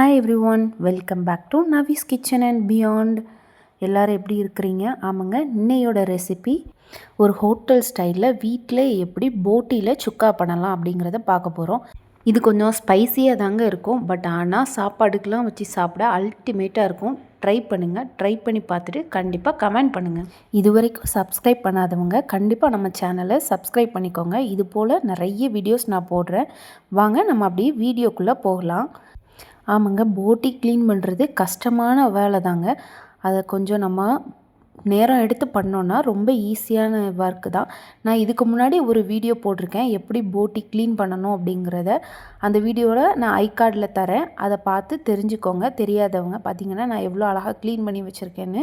Hi everyone welcome back to Navi's kitchen and beyond எல்லோரும் எப்படி இருக்கிறீங்க? ஆமாங்க இன்னையோட ரெசிபி ஒரு ஹோட்டல் ஸ்டைலில் வீட்டில் எப்படி போட்டியில் சுக்கா பண்ணலாம் அப்படிங்கிறத பார்க்க போகிறோம் இது கொஞ்சம் ஸ்பைசியாக தாங்க இருக்கும் பட் ஆனால் சாப்பாடுக்கெலாம் வச்சு சாப்பிட அல்டிமேட்டாக இருக்கும். ட்ரை பண்ணுங்கள் ட்ரை பண்ணி பார்த்துட்டு கண்டிப்பாக கமெண்ட் பண்ணுங்கள் இது வரைக்கும் சப்ஸ்கிரைப் பண்ணாதவங்க கண்டிப்பாக நம்ம சேனலை சப்ஸ்கிரைப் பண்ணிக்கோங்க. இது போல் நிறைய வீடியோஸ் நான் போடுறேன். வாங்க நம்ம அப்படியே வீடியோக்குள்ளே போகலாம். ஆமாங்க போட்டி க்ளீன் பண்ணுறது கஷ்டமான வேலை தாங்க அதை கொஞ்சம் நம்ம நேரம் எடுத்து பண்ணோன்னா ரொம்ப ஈஸியான ஒர்க்கு தான். நான் இதுக்கு முன்னாடி ஒரு வீடியோ போட்டிருக்கேன் எப்படி போட்டி க்ளீன் பண்ணணும் அப்படிங்கிறத. அந்த வீடியோவில் நான் ஐ கார்டில் தரேன். அதை பார்த்து தெரிஞ்சுக்கோங்க. தெரியாதவங்க பார்த்தீங்கன்னா நான் எவ்வளோ அழகாக க்ளீன் பண்ணி வச்சுருக்கேன்னு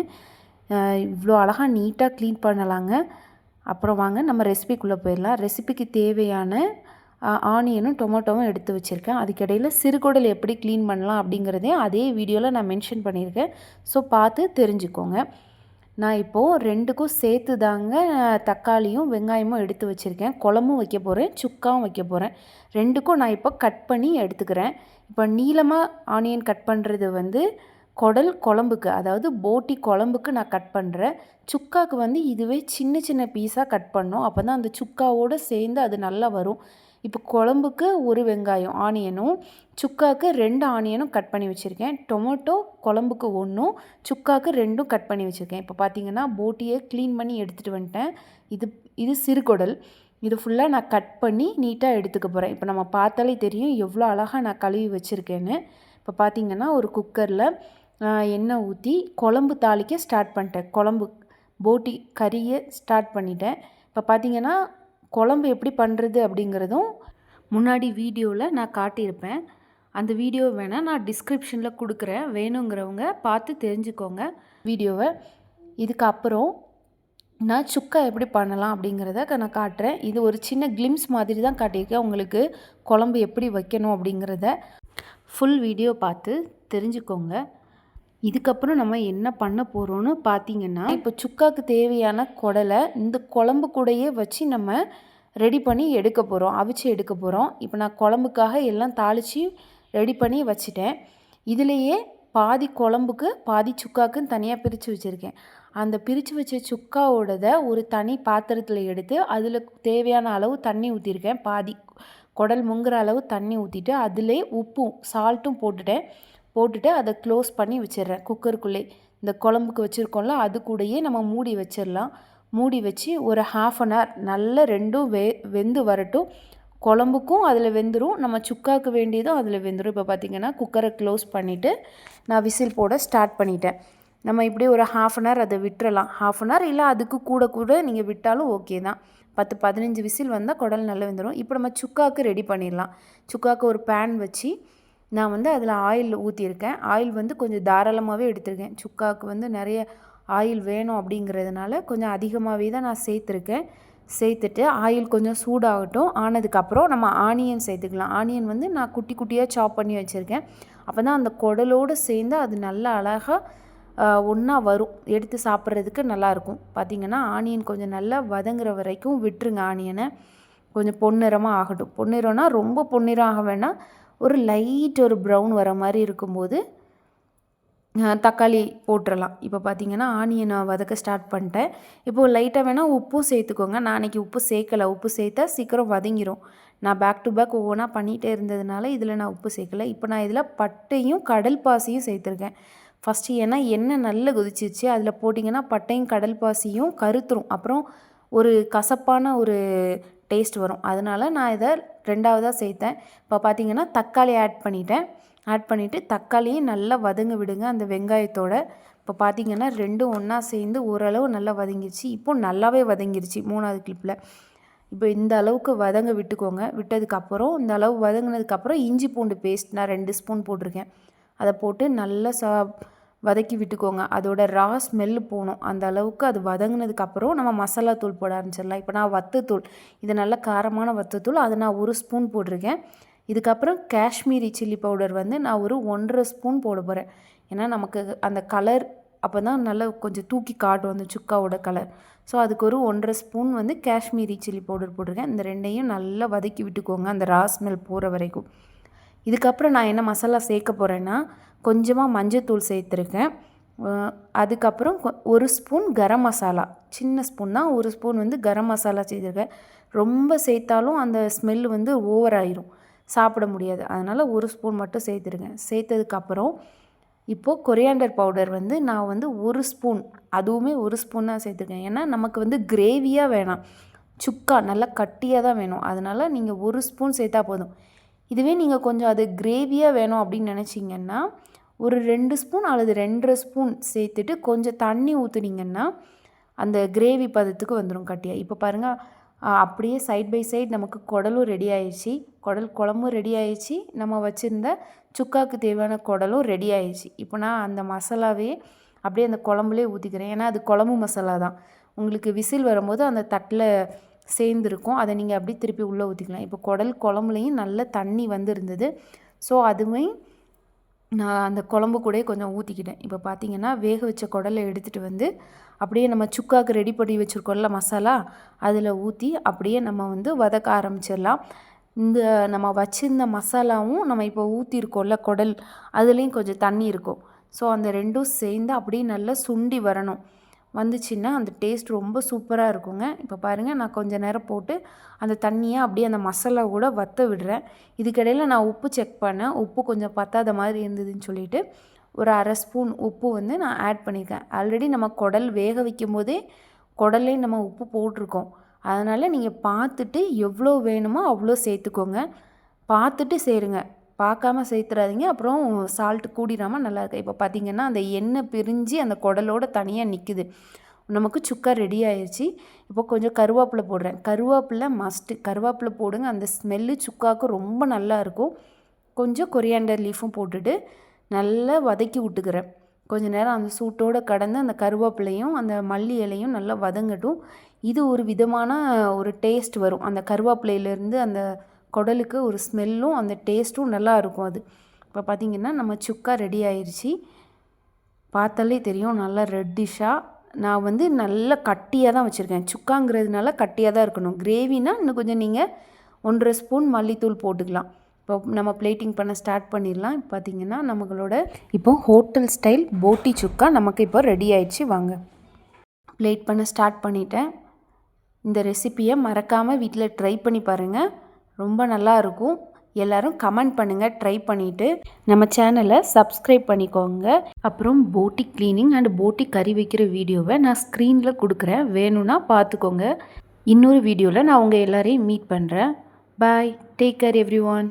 இவ்வளோ அழகாக நீட்டாக க்ளீன் பண்ணலாங்க. அப்புறம் வாங்க நம்ம ரெசிபிக்குள்ளே போயிடலாம். ரெசிபிக்கு தேவையான ஆனியனும் டொமேட்டோவும் எடுத்து வச்சுருக்கேன். அதுக்கிடையில் சிறுகுடல் எப்படி க்ளீன் பண்ணலாம் அப்படிங்கிறதையும் அதே வீடியோவில் நான் மென்ஷன் பண்ணியிருக்கேன். ஸோ பார்த்து தெரிஞ்சுக்கோங்க. நான் இப்போது ரெண்டுக்கும் சேர்த்து தாங்க தக்காளியும் வெங்காயமும் எடுத்து வச்சுருக்கேன். குழம்பும் வைக்க போகிறேன் சுக்காவும் வைக்க போகிறேன் ரெண்டுக்கும் நான் இப்போ கட் பண்ணி எடுத்துக்கிறேன். இப்போ நீளமாக ஆனியன் கட் பண்ணுறது வந்து குடல் குழம்புக்கு அதாவது போட்டி குழம்புக்கு நான் கட் பண்ணுறேன் சுக்காவுக்கு வந்து இதுவே சின்ன சின்ன பீஸாக கட் பண்ணோம். அப்போ தான் அந்த சுக்காவோடு சேர்ந்து அது நல்லா வரும். இப்போ குழம்புக்கு ஒரு வெங்காயம் ஆனியனும் சுக்காவுக்கு ரெண்டு ஆனியனும் கட் பண்ணி வச்சுருக்கேன். டொமேட்டோ குழம்புக்கு ஒன்றும் சுக்காவுக்கு ரெண்டும் கட் பண்ணி வச்சுருக்கேன். இப்போ பார்த்தீங்கன்னா போட்டியை க்ளீன் பண்ணி எடுத்துகிட்டு வந்துட்டேன். இது இது சிறுகுடல் இது ஃபுல்லாக நான் கட் பண்ணி நீட்டாக எடுத்துக்க போகிறேன் இப்போ நம்ம பார்த்தாலே தெரியும் எவ்வளோ அழகாக நான் கழுவி வச்சுருக்கேன்னு. இப்போ பார்த்தீங்கன்னா ஒரு குக்கரில் எண்ணெய் ஊற்றி குழம்பு தாளிக்க ஸ்டார்ட் பண்ணிட்டேன். குழம்பு போட்டி கறியை ஸ்டார்ட் பண்ணிட்டேன். இப்போ பார்த்தீங்கன்னா குழம்பு எப்படி பண்ணுறது அப்படிங்கிறதும் முன்னாடி வீடியோவில் நான் காட்டியிருப்பேன். அந்த வீடியோ வேணால் நான் டிஸ்கிரிப்ஷனில் கொடுக்குறேன். வேணுங்கிறவங்க பார்த்து தெரிஞ்சுக்கோங்க வீடியோவை. இதுக்கப்புறம் நான் சுக்கா எப்படி பண்ணலாம் அப்படிங்கிறத நான் காட்டுறேன். இது ஒரு சின்ன கிளிம்ஸ் மாதிரி தான் காட்டியிருக்கேன். உங்களுக்கு குழம்பு எப்படி வைக்கணும் அப்படிங்கிறத ஃபுல் வீடியோ பார்த்து தெரிஞ்சுக்கோங்க. இதுக்கப்புறம் நம்ம என்ன பண்ண போகிறோன்னு பார்த்தீங்கன்னா இப்போ சுக்காவுக்கு தேவையான குடலை இந்த குழம்பு கூடையே வச்சு நம்ம ரெடி பண்ணி எடுக்க போகிறோம் அவிச்சு எடுக்க போகிறோம் இப்போ நான் குழம்புக்காக எல்லாம் தாளித்து ரெடி பண்ணி வச்சுட்டேன். இதுலேயே பாதி குழம்புக்கு பாதி சுக்காக்குன்னு தனியாக பிரித்து வச்சுருக்கேன். அந்த பிரித்து வச்ச சுக்காவோடத ஒரு தனி பாத்திரத்தில் எடுத்து அதில் தேவையான அளவு தண்ணி ஊற்றிருக்கேன் பாதி குடல் முங்குற அளவு தண்ணி ஊற்றிட்டு அதிலே உப்பும் சால்ட்டும் போட்டுட்டேன். போட்டுட்டு அதை க்ளோஸ் பண்ணி வச்சிடுறேன். குக்கருக்குள்ளே இந்த குழம்புக்கு வச்சுருக்கோம்ல அது கூடயே நம்ம மூடி வச்சிடலாம். மூடி வச்சு ஒரு ஹாஃப் அன் ஹவர் நல்ல ரெண்டும் வெ வெந்து வரட்டும். குழம்புக்கும் அதில் வெந்துடும் நம்ம சுக்காக்கு வேண்டியதும் அதில் வெந்துடும் இப்போ பார்த்திங்கன்னா குக்கரை க்ளோஸ் பண்ணிவிட்டு நான் விசில் போட ஸ்டார்ட் பண்ணிட்டேன். நம்ம இப்படி ஒரு ஹாஃப் அன் ஹவர் அதை விட்டுறலாம். ஹாஃப் அன் ஹவர் இல்லை அதுக்கு கூட கூட நீங்கள் விட்டாலும் ஓகே தான். பத்து பதினஞ்சு விசில் வந்தால் குடல் நல்லா வெந்துடும் இப்போ நம்ம சுக்காவுக்கு ரெடி பண்ணிடலாம். சுக்காவுக்கு ஒரு பேன் வச்சு நான் வந்து அதில் ஆயில் ஊற்றியிருக்கேன் ஆயில் வந்து கொஞ்சம் தாராளமாகவே எடுத்திருக்கேன். சுக்காவுக்கு வந்து நிறைய ஆயில் வேணும் அப்படிங்கிறதுனால கொஞ்சம் அதிகமாகவே தான் நான் சேர்த்துருக்கேன். சேர்த்துட்டு ஆயில் கொஞ்சம் சூடாகட்டும். ஆனதுக்கப்புறம் நம்ம ஆனியன் சேர்த்துக்கலாம். ஆனியன் வந்து நான் குட்டி குட்டியாக சாப் பண்ணி வச்சுருக்கேன். அப்போ தான் அந்த குடலோடு சேர்ந்து அது நல்லா அழகாக ஒன்றா வரும். எடுத்து சாப்பிட்றதுக்கு நல்லாயிருக்கும் பார்த்திங்கன்னா ஆனியன் கொஞ்சம் நல்லா வதங்குற வரைக்கும் விட்டுருங்க ஆனியனை. கொஞ்சம் பொன்னிறமாக ஆகட்டும். பொன்னிறம்னா ரொம்ப பொன்னிறம் ஆக வேணால் ஒரு லைட் ஒரு ப்ரௌன் வர மாதிரி இருக்கும்போது தக்காளி போட்டுடலாம் இப்போ பார்த்தீங்கன்னா ஆனியனை வதக்க ஸ்டார்ட் பண்ணிட்டேன். இப்போது லைட்டாக வேணால் உப்பும் சேர்த்துக்கோங்க. நான் அன்றைக்கி உப்பு சேர்க்கலை. உப்பு சேர்த்தா சீக்கிரம் வதங்கிடும் நான் பேக் டு பேக் ஒவ்வொன்றா பண்ணிகிட்டே இருந்ததுனால இதில் நான் உப்பு சேர்க்கலை. இப்போ நான் இதில் பட்டையும் கடல் பாசியும் சேர்த்துருக்கேன். ஃபஸ்ட்டு ஏன்னா எண்ணெய் நல்லா கொதிச்சிருச்சு. அதில் போட்டிங்கன்னா பட்டையும் கடல் பாசியும் கருத்துரும். அப்புறம் ஒரு கசப்பான ஒரு டேஸ்ட் வரும். அதனால் நான் இதை ரெண்டாவதாக சேர்த்தேன். இப்போ பார்த்தீங்கன்னா தக்காளி ஆட் பண்ணிட்டேன். ஆட் பண்ணிவிட்டு தக்காளியும் நல்லா வதங்க விடுங்க. அந்த வெங்காயத்தோட இப்போ பார்த்தீங்கன்னா ரெண்டும் ஒன்றா சேர்ந்து ஓரளவு நல்லா வதங்கிருச்சு. இப்போ நல்லாவே வதங்கிருச்சு மூணாவது கிளிப்பில் இப்போ இந்த அளவுக்கு வதங்க விட்டுக்கோங்க. விட்டதுக்கப்புறம் இந்த அளவு வதங்கினதுக்கப்புறம் இஞ்சி பூண்டு பேஸ்ட் நான் ரெண்டு ஸ்பூன் போட்டிருக்கேன். அதை போட்டு நல்லா சா வதக்கி விட்டுக்கோங்க. அதோட ரா ஸ்மெல்லு போகணும். அந்த அளவுக்கு அது வதங்கினதுக்கப்புறம் நம்ம மசாலா தூள் போட ஆரம்பிச்சிடலாம். இப்போ நான் வத்தத்தூள் இது நல்ல காரமான வத்தத்தூள். அதை நான் ஒரு ஸ்பூன் போட்டிருக்கேன். இதுக்கப்புறம் காஷ்மீரி சில்லி பவுடர் வந்து நான் ஒரு ஒன்றரை ஸ்பூன் போட போகிறேன் ஏன்னா நமக்கு அந்த கலர் அப்போ தான் நல்லா கொஞ்சம் தூக்கி காட்டும் அந்த சுக்காவோட கலர். ஸோ அதுக்கு ஒரு ஒன்றரை ஸ்பூன் வந்து காஷ்மீரி சில்லி பவுடர் போட்டிருக்கேன். இந்த ரெண்டையும் நல்லா வதக்கி விட்டுக்கோங்க அந்த ரா ஸ்மெல் போகிற வரைக்கும். இதுக்கப்புறம் நான் என்ன மசாலா சேர்க்க போகிறேன்னா கொஞ்சமாக மஞ்சத்தூள் சேர்த்துருக்கேன். அதுக்கப்புறம் ஒரு ஸ்பூன் கரம் மசாலா. சின்ன ஸ்பூன் தான் ஒரு ஸ்பூன் வந்து கரம் மசாலா சேர்த்துருக்கேன். ரொம்ப சேர்த்தாலும் அந்த ஸ்மெல் வந்து ஓவர் ஆயிரும். சாப்பிட முடியாது. அதனால் ஒரு ஸ்பூன் மட்டும் சேர்த்துருக்கேன் சேர்த்ததுக்கப்புறம் இப்போது கொரியாண்டர் பவுடர் வந்து நான் வந்து ஒரு ஸ்பூன் அதுவுமே ஒரு ஸ்பூன் தான் சேர்த்துருக்கேன். ஏன்னா நமக்கு வந்து கிரேவியாக வேணாம். சுக்கா நல்லா கட்டியாக தான் வேணும். அதனால் நீங்கள் ஒரு ஸ்பூன் சேர்த்தா போதும். இதுவே நீங்கள் கொஞ்சம் அது கிரேவியாக வேணும் அப்படின்னு நினச்சிங்கன்னா ஒரு ரெண்டு ஸ்பூன் அல்லது ரெண்டரை ஸ்பூன் சேர்த்துட்டு கொஞ்சம் தண்ணி ஊற்றுனீங்கன்னா அந்த கிரேவி பதத்துக்கு வந்துடும் கட்டியாக இப்போ பாருங்கள் அப்படியே சைட் பை சைட் நமக்கு குடலும் ரெடி ஆயிடுச்சு. குடல் குழம்பும் ரெடி ஆயிடுச்சு. நம்ம வச்சுருந்த சுக்காவுக்கு தேவையான குடலும் ரெடி ஆயிடுச்சு. இப்போ நான் அந்த மசாலாவே அப்படியே அந்த குழம்புலேயே ஊற்றிக்கிறேன் ஏன்னா அது குழம்பு மசாலா தான். உங்களுக்கு விசில் வரும்போது அந்த தட்டில் சேர்ந்துருக்கும். அதை நீங்கள் அப்படியே திருப்பி உள்ளே ஊற்றிக்கலாம் இப்போ குடல் குழம்புலையும் நல்ல தண்ணி வந்து இருந்தது ஸோ அதுவும் நான் அந்த குழம்பு கூட கொஞ்சம் ஊற்றிக்கிட்டேன் இப்போ பார்த்தீங்கன்னா வேக வச்ச குடலை எடுத்துகிட்டு வந்து அப்படியே நம்ம சுக்காவுக்கு ரெடி பண்ணி வச்சுருக்கோம்ல மசாலா அதில் ஊற்றி அப்படியே நம்ம வந்து வதக்க ஆரம்பிச்சிடலாம். இந்த நம்ம வச்சுருந்த மசாலாவும் நம்ம இப்போ ஊற்றிருக்கோம்ல குடல் அதுலேயும் கொஞ்சம் தண்ணி இருக்கும். ஸோ அந்த ரெண்டும் சேர்ந்து அப்படியே நல்லா சுண்டி வரணும். வந்துச்சுன்னா அந்த டேஸ்ட் ரொம்ப சூப்பராக இருக்குங்க. இப்போ பாருங்கள் நான் கொஞ்ச நேரம் போட்டு அந்த தண்ணியை அப்படியே அந்த மசாலா கூட வற்ற விடுறேன். இதுக்கிடையில் நான் உப்பு செக் பண்ணேன். உப்பு கொஞ்சம் பத்தாத மாதிரி இருந்ததுன்னு சொல்லிட்டு ஒரு அரை ஸ்பூன் உப்பு வந்து நான் ஆட் பண்ணியிருக்கேன் ஆல்ரெடி நம்ம குடல் வேக வைக்கும் போதே குடல்லே நம்ம உப்பு போட்டிருக்கோம். அதனால் நீங்கள் பார்த்துட்டு எவ்வளோ வேணுமோ அவ்வளோ சேர்த்துக்கோங்க. பார்த்துட்டு சேருங்க. பார்க்காம சேர்த்துறாதீங்க அப்புறம் சால்ட்டு கூடிடாமல் நல்லாயிருக்கு இப்போ பார்த்தீங்கன்னா அந்த எண்ணெய் பிரிஞ்சு அந்த குடலோடு தனியாக நிற்குது நமக்கு சுக்கா ரெடி ஆயிடுச்சு இப்போ கொஞ்சம் கருவேப்பிலை போடுறேன். கருவேப்பிலை மஸ்ட்டு கருவேப்பிலை போடுங்க. அந்த ஸ்மெல்லு சுக்காவுக்கு ரொம்ப நல்லா இருக்கும் கொஞ்சம் கொரியாண்டர் லீஃபும் போட்டுட்டு நல்லா வதக்கி விட்டுக்கிறேன். கொஞ்ச நேரம் அந்த சூட்டோடு கடந்து அந்த கருவேப்பிலையும் அந்த மல்லி இலையும் நல்லா வதங்கட்டும். இது ஒரு விதமான ஒரு டேஸ்ட் வரும். அந்த கருவேப்பிலையிலேருந்து அந்த குடலுக்கு ஒரு ஸ்மெல்லும் அந்த டேஸ்ட்டும் நல்லா இருக்கும் அது. இப்போ பார்த்திங்கன்னா நம்ம சுக்கா ரெடி ஆயிடுச்சு பார்த்தாலே தெரியும் நல்லா ரெட்டிஷாக நான் வந்து நல்லா கட்டியாக தான் வச்சுருக்கேன். சுக்காங்கிறதுனால கட்டியாக தான் இருக்கணும். கிரேவினா இன்னும் கொஞ்சம் நீங்கள் ஒன்றரை ஸ்பூன் மல்லித்தூள் போட்டுக்கலாம். இப்போ நம்ம பிளேட்டிங் பண்ண ஸ்டார்ட் பண்ணிடலாம். இப்போ பார்த்தீங்கன்னா நம்மளோட இப்போ ஹோட்டல் ஸ்டைல் போட்டி சுக்கா நமக்கு இப்போ ரெடி ஆயிடுச்சு வாங்க. பிளேட் பண்ண ஸ்டார்ட் பண்ணிட்டேன். இந்த ரெசிப்பியை மறக்காமல் வீட்டில் ட்ரை பண்ணி பாருங்கள் ரொம்ப நல்லா இருக்கும். எல்லாரும் கமெண்ட் பண்ணுங்கள் ட்ரை பண்ணிவிட்டு நம்ம சேனலை சப்ஸ்கிரைப் பண்ணிக்கோங்க. அப்புறம் போட்டி க்ளீனிங் அண்ட் போட்டி கறி வைக்கிற வீடியோவை நான் ஸ்க்ரீனில் கொடுக்குறேன். வேணும்னா பார்த்துக்கோங்க. இன்னொரு வீடியோவில் நான் உங்கள் எல்லாரையும் மீட் பண்ணுறேன் bye take care every one